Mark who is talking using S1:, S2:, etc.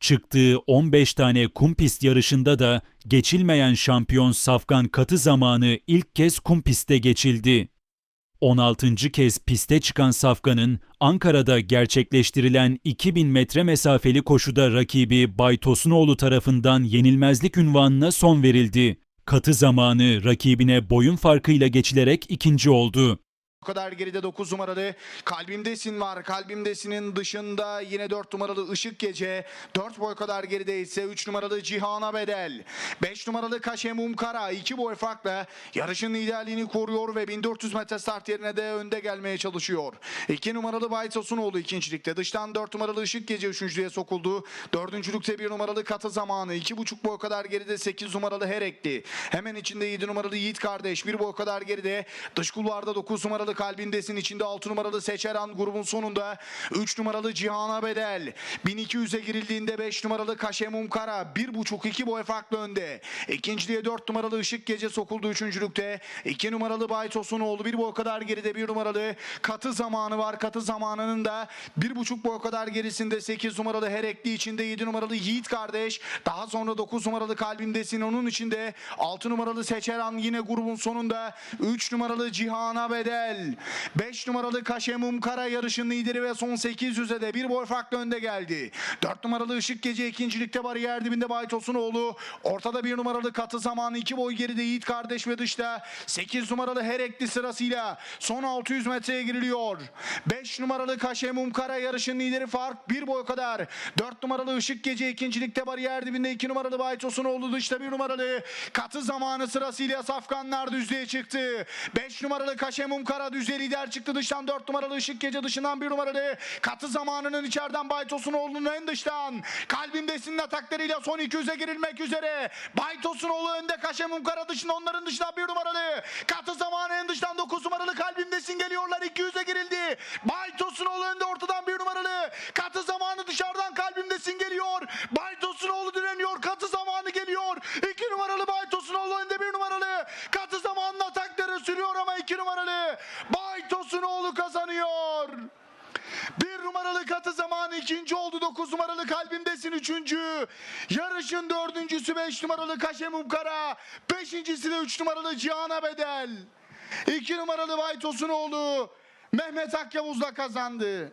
S1: Çıktığı 15 tane kum pist yarışında da geçilmeyen şampiyon Safkan Katı zamanı ilk kez kum pistte geçildi. 16. kez piste çıkan Safkan'ın Ankara'da gerçekleştirilen 2000 metre mesafeli koşuda rakibi Bay Tosunoğlu tarafından yenilmezlik ünvanına son verildi. Katı zamanı rakibine boyun farkıyla geçilerek ikinci oldu.
S2: O kadar geride 9 numaralı Kalbimdesin var. Kalbimdesin'in dışında yine 4 numaralı Işık Gece. 4 boy kadar geride ise 3 numaralı Cihan'a Bedel. 5 numaralı Kaşemum Kara 2 boy farkla yarışın liderliğini koruyor ve 1400 metre start yerine de önde gelmeye çalışıyor. 2 numaralı Bay Tosunoğlu ikincilikte. Dıştan 4 numaralı Işık Gece üçüncülüğe sokuldu. Dördüncülükte 1 numaralı Katı Zamanı. 2,5 boy kadar geride 8 numaralı Herek'ti. Hemen içinde 7 numaralı Yiğit Kardeş. 1 boy kadar geride. Dış kulvarda 9 numaralı Kalbindesin. içinde 6 numaralı Seçeran grubun sonunda. 3 numaralı Cihan'a Bedel. 1200'e girildiğinde 5 numaralı Kaşemum Kara. 1,5-2 boy farklı önde. İkinciliğe 4 numaralı Işık Gece sokuldu üçüncülükte. 2 numaralı Bay Tosunoğlu. 1 boy kadar geride 1 numaralı Katı Zamanı var. Katı Zamanı'nın da 1,5 boy kadar gerisinde 8 numaralı Herekli içinde 7 numaralı Yiğit kardeş. Daha sonra 9 numaralı Kalbimdesin. Onun içinde 6 numaralı Seçeran yine grubun sonunda. 3 numaralı Cihan'a Bedel. 5 numaralı Kaşemum Kara yarışın lideri ve son 800'e de bir boy farklı önde geldi. 4 numaralı Işık Gece ikincilikte bariyer dibinde Bay Tosunoğlu. Ortada 1 numaralı Katı Zamanı 2 boy geride Yiğit kardeş ve dışta 8 numaralı Herekli sırasıyla son 600 metreye giriliyor. 5 numaralı Kaşemum Kara yarışın lideri fark 1 boy kadar. 4 numaralı Işık Gece ikincilikte bariyer dibinde 2 numaralı Bay Tosunoğlu dışta 1 numaralı Katı Zamanı sırasıyla Safkanlar düzlüğe çıktı. 5 numaralı Kaşemum Kara düzlüğe lider çıktı dıştan 4 numaralı Işık Gece dışından 1 numaralı Katı Zamanı'nın içeriden Bay Tosunoğlu'nun en dıştan kalbimdesinin ataklarıyla son 200'e girilmek üzere. Bay Tosunoğlu önde Kaşemum Kara dışında onların dışından 1 numaralı Katı Zamanı en dıştan 9 numaralı kalbimdesin geliyorlar 200'e girildi. Bay Tosunoğlu önde ortadan 1 numaralı Katı Zamanı dışarıdan kalbimdesin geliyor. Bay Tosunoğlu direniyor Katı Zamanı geliyor. 2 numaralı Bay Tosunoğlu önde 1 numaralı sürüyor ama 2 numaralı Bay Tosunoğlu kazanıyor. Bir numaralı katı zamanı ikinci oldu. Dokuz numaralı kalbimdesin üçüncü. Yarışın dördüncüsü beş numaralı Kaşemum Kara. Beşincisi de üç numaralı Cihan'a Bedel. İki numaralı Bay Tosunoğlu Mehmet Akyavuz'la kazandı.